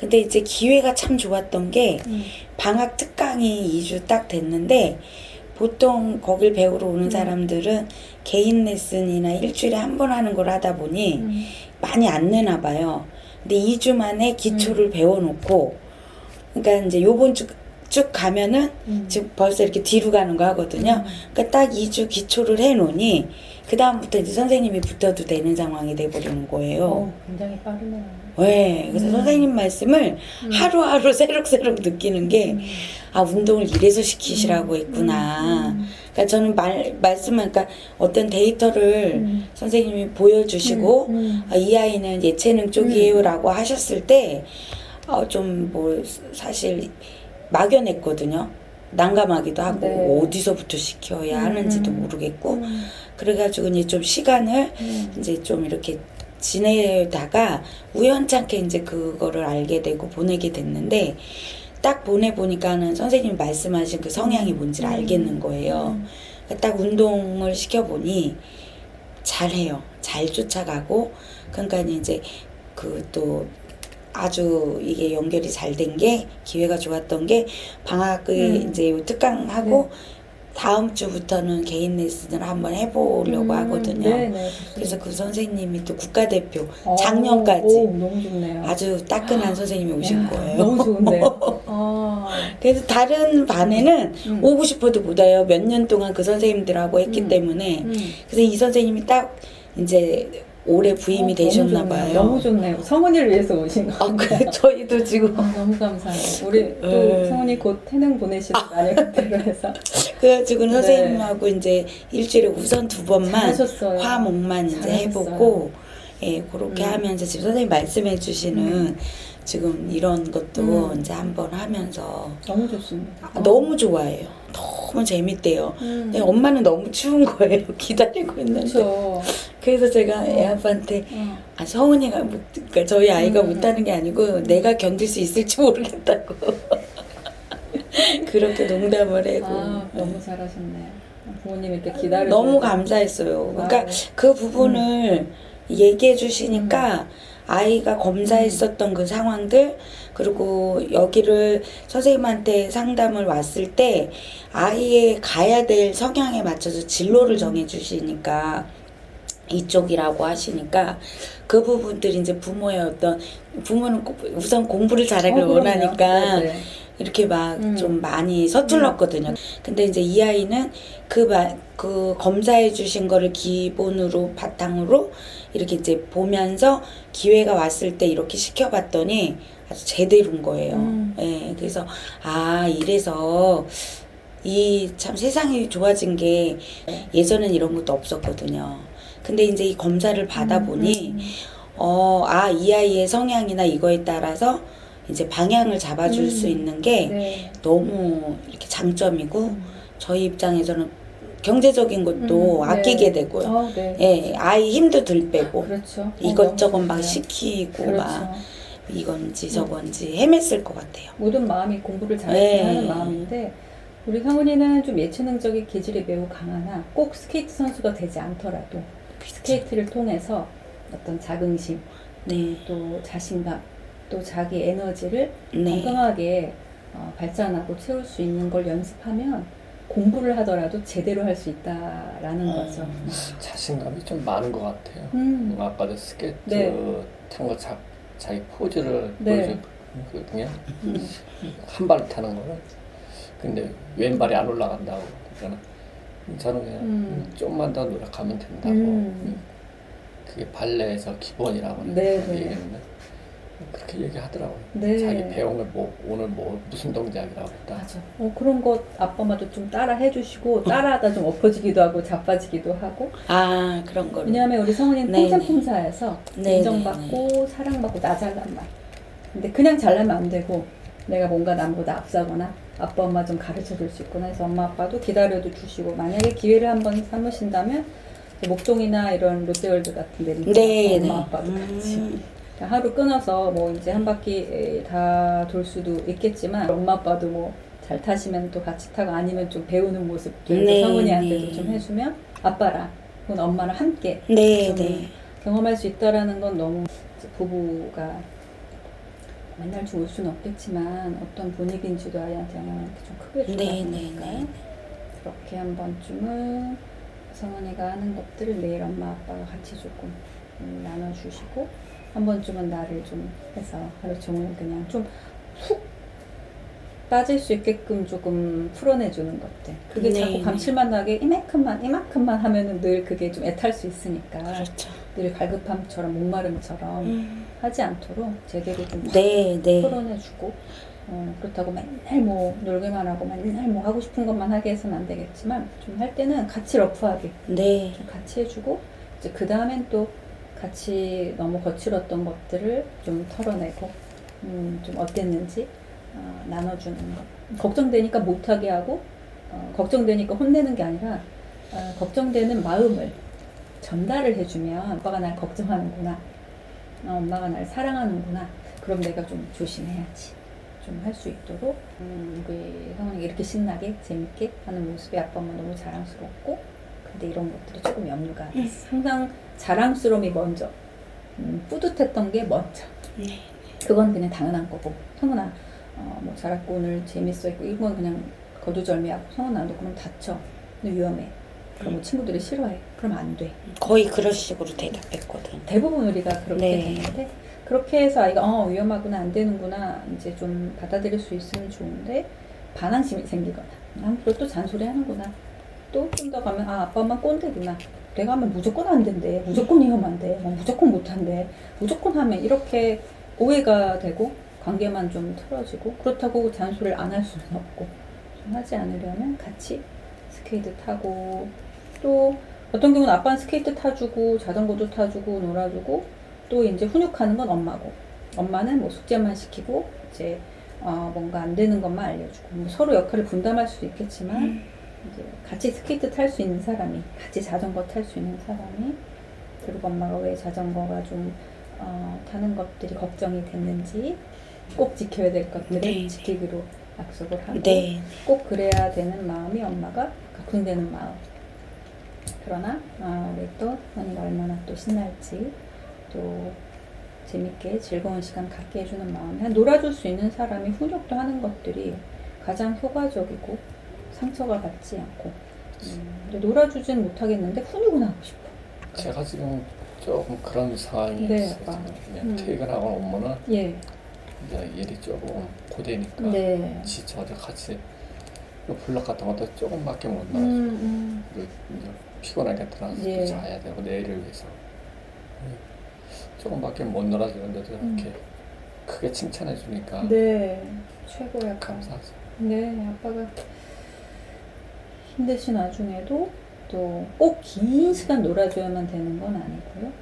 근데 이제 기회가 참 좋았던 게 음. 방학 특강이 2주 딱 됐는데 보통 거길 배우러 오는 음. 사람들은 개인 레슨이나 일주일에 한 번 하는 걸 하다 보니 음. 많이 안 느나 봐요. 근데 2주 만에 기초를 음. 배워놓고 그러니까 이제 요번 주 쭉 가면은 음. 지금 벌써 이렇게 뒤로 가는 거 하거든요. 그러니까 딱 2주 기초를 해놓으니 그 다음부터 이제 선생님이 붙어도 되는 상황이 돼버리는 거예요. 어, 굉장히 빠르네요. 네, 그래서 음. 선생님 말씀을 음. 하루하루 새록새록 느끼는 게, 음. 아, 운동을 이래서 시키시라고 했구나. 음. 그러니까 저는 말, 말씀을, 그러니까 어떤 데이터를 음. 선생님이 보여주시고, 음. 음. 아, 이 아이는 예체능 쪽이에요 라고 하셨을 때, 어, 좀 뭐, 사실 막연했거든요. 난감하기도 하고, 네. 어디서부터 시켜야 음. 하는지도 모르겠고, 음. 그래가지고 이제 좀 시간을 음. 이제 좀 이렇게 지내다가 우연찮게 이제 그거를 알게 되고 보내게 됐는데 딱 보내 보니까는 선생님이 말씀하신 그 성향이 뭔지를 음. 알겠는 거예요. 음. 그러니까 딱 운동을 시켜 보니 잘해요. 잘 쫓아가고 그러니까 이제 그 또 아주 이게 연결이 잘 된 게 기회가 좋았던 게 방학을 음. 이제 특강하고 다음 주부터는 개인 레슨을 한번 해보려고 음. 하거든요. 네, 네. 그래서 그 선생님이 또 국가대표 어, 작년까지 오, 너무 좋네요. 아주 따끈한 선생님이 오신 야, 거예요. 너무 좋은데요. 아. 그래서 다른 반에는 음. 오고 싶어도 못 와요. 몇 년 동안 그 선생님들하고 했기 음. 때문에. 음. 그래서 이 선생님이 딱 이제 올해 부임이 어, 되셨나. 봐요. 너무 좋네요. 성은이를 위해서 오신 거. 아, 그래 저희도 지금 아, 너무 감사해요. 우리 또 네. 성은이 곧 태능 보내시는 거 아니에요? 그때로 해서. 그래가지고 네. 선생님하고 이제 일주일에 우선 두 번만 잘하셨어요. 화목만 이제 잘하셨어요. 해보고 예 그렇게 음. 하면서 지금 선생님 말씀해 주시는 음. 지금 이런 것도 음. 이제 한번 하면서 너무 좋습니다. 아, 너무 좋아해요. 너무 재밌대요. 음. 엄마는 너무 추운 거예요. 기다리고 있는데. 그렇죠. 그래서 제가 애 아빠한테 어. 아 성은이가 못, 그러니까 저희 아이가 음. 못하는 게 아니고 내가 견딜 수 있을지 모르겠다고 그렇게 농담을 하고 아, 너무 잘하셨네요. 부모님 이렇게 기다려. 너무 감사했어요. 그러니까. 그 부분을 얘기해 주시니까 아이가 검사했었던 그 상황들 그리고 여기를 선생님한테 상담을 왔을 때 아이의 가야 될 성향에 맞춰서 진로를 정해 주시니까 이쪽이라고 하시니까 그 부분들이 이제 부모의 어떤 부모는 꼭 우선 공부를 잘하길 어. 원하니까 네, 네. 이렇게 막 음. 좀 많이 서툴렀거든요. 근데 이제 이 아이는 그, 마- 그 검사해 주신 거를 기본으로 바탕으로 이렇게 이제 보면서 기회가 왔을 때 이렇게 시켜봤더니 아주 제대로인 거예요. 음. 예, 그래서 아, 이래서 이 참 세상이 좋아진 게 예전엔 이런 것도 없었거든요. 근데 이제 이 검사를 받아보니 음, 음, 어, 아, 이 아이의 성향이나 이거에 따라서 이제 방향을 잡아줄 음. 수 있는 게 네. 너무 이렇게 장점이고 음. 저희 입장에서는 경제적인 것도 음, 아끼게 네. 되고요. 어, 네. 예, 아이 힘도 덜 빼고 그렇죠. 어, 이것저것 너무 막. 시키고 그렇죠. 막 이건지 저건지 헤맸을 것 같아요. 모든 마음이 공부를 네. 잘했으면 하는 마음인데 우리 상훈이는 좀 예체능적인 기질이 매우 강하나 꼭 스케이트 선수가 되지 않더라도 스케이트를 통해서 어떤 자긍심 네, 또 자신감 또 자기 에너지를 네, 건강하게 어, 발전하고 채울 수 있는 걸 연습하면 공부를 하더라도 제대로 할 수 있다라는 어. 거죠. 자신감이 좀 많은 것 같아요. 음. 아까도 스케이트 네. 탄거 자기 포즈를 네. 보여줬거든요. 음. 한 발을 타는 거를. 근데 왼발이 안 올라간다고 그러나 저는 그냥 음. 좀만 더 노력하면 된다고. 음. 그게 발레에서 기본이라고 네, 네. 얘기했는데 그렇게 얘기하더라고요. 네. 자기 배운 걸 뭐, 오늘 뭐 무슨 동작이라고 했다. 맞아. 어, 그런 거 아빠마도 좀 따라 해주시고 따라하다 좀 엎어지기도 하고 자빠지기도 하고 아 그런 거를. 왜냐하면 우리 성훈이는 네, 풍산풍사에서 네, 인정받고 사랑받고 나 잘난만 근데 그냥 잘나면 안 되고 내가 뭔가 남보다 앞서거나 아빠 엄마 좀 가르쳐 줄 수 있구나 해서 엄마 아빠도 기다려도 주시고 만약에 기회를 한번 삼으신다면 목동이나 이런 롯데월드 같은 데 네, 엄마 네. 아빠도 같이 음, 하루 끊어서 뭐 이제 한 바퀴 다 돌 수도 있겠지만 엄마 아빠도 뭐 잘 타시면 또 같이 타고 아니면 좀 배우는 모습들 네, 성은이한테도 네. 좀 해주면 아빠랑 혹은 엄마랑 함께 네, 좀 네. 경험할 수 있다라는 건 너무 부부가 맨날 줄 수는 없겠지만 어떤 분위기인지도 아이한테 영향을 좀 크게 주다 네, 보니까 네, 네. 그렇게 한 번쯤은 성원이가 하는 것들을 매일 엄마 아빠가 같이 조금 음, 나눠주시고 한 번쯤은 나를 좀 해서 하루 종일 그냥 좀훅 빠질 수 있게끔 조금 풀어내주는 것들 그게 네, 자꾸 네. 감칠맛 나게 이만큼만 이만큼만 하면은 늘 그게 좀 애탈 수 있으니까 그렇죠. 늘 갈급함처럼 목마름처럼 음. 하지 않도록 제대로 좀 네, 네. 풀어내주고 어, 그렇다고 맨날 뭐 놀기만 하고 맨날 뭐 하고 싶은 것만 하게 해서는 안 되겠지만 좀 할 때는 같이 러프하게 네. 좀 같이 해주고 이제 그 다음엔 또 같이 너무 거칠었던 것들을 좀 털어내고 음, 좀 어땠는지 어, 나눠주는 것 걱정되니까 못하게 하고 어, 걱정되니까 혼내는 게 아니라 어, 걱정되는 마음을 전달을 해주면 아빠가 날 걱정하는구나 어, 엄마가 날 사랑하는구나 그럼 내가 좀 조심해야지 좀 할 수 있도록 음, 우리 성원이가 이렇게 신나게 재밌게 하는 모습이 아빠 엄마 너무 자랑스럽고 근데 이런 것들이 조금 염려가 음. 됐어. 항상 자랑스러움이 먼저 음, 뿌듯했던 게 먼저 네. 그건 그냥 당연한 거고 성훈아 어, 뭐 잘했고 오늘 재밌어 했고 이건 그냥 거두절미하고 성훈아 너 그럼 다쳐. 너 위험해. 그럼 뭐 친구들이 싫어해. 그럼 안 돼. 거의 그런 식으로 대답했거든. 대부분 우리가 그렇게 네. 되는데 그렇게 해서 아이가 어 위험하구나 안 되는구나 이제 좀 받아들일 수 있으면 좋은데 반항심이 생기거나 아, 그리고 또 잔소리 하는구나. 또 좀 더 가면 아 아빠 엄마 꼰대구나. 내가 하면 무조건 안 된대. 무조건 위험한데. 뭐 무조건 못한대. 무조건 하면 이렇게 오해가 되고 관계만 좀 틀어지고 그렇다고 잔소리를 안 할 수는 없고 좀 하지 않으려면 같이 스케이트 타고 또 어떤 경우는 아빠는 스케이트 타주고 자전거도 타주고 놀아주고 또 이제 훈육하는 건 엄마고 엄마는 뭐 숙제만 시키고 이제 어, 뭔가 안 되는 것만 알려주고 뭐 서로 역할을 분담할 수도 있겠지만 음. 이제 같이 스케이트 탈 수 있는 사람이 같이 자전거 탈 수 있는 사람이 그리고 엄마가 왜 자전거가 좀 어, 타는 것들이 걱정이 됐는지 꼭 지켜야 될 것들을 네. 지키기로 약속을 하고 네. 꼭 그래야 되는 마음이 엄마가 각성되는 마음. 그러나 아, 우리 또 언니가 얼마나 또 신날지 또 재밌게 즐거운 시간 갖게 해주는 마음. 그냥 놀아줄 수 있는 사람이 훈육도 하는 것들이 가장 효과적이고 상처가 받지 않고. 음, 근데 놀아주진 못하겠는데 훈육은 하고 싶어. 제가 지금 조금 그런 상황이 네, 있어요. 아빠. 그냥 음. 퇴근하고 오면은 예. 일이 조금 고되니까 네. 지쳐서 같이 그 블럭 같은 것도 조금밖에 못 음, 나가서 음. 이제 피곤하게 들어서 예. 자야 되고 내일을 위해서 음, 조금밖에 못 놀아주는데도 음. 이렇게 크게 칭찬해 주니까 네. 최고야. 감사하죠. 네, 아빠가 힘드신 와중에도 또 꼭 긴 시간 놀아줘야만 되는 건 아니고요.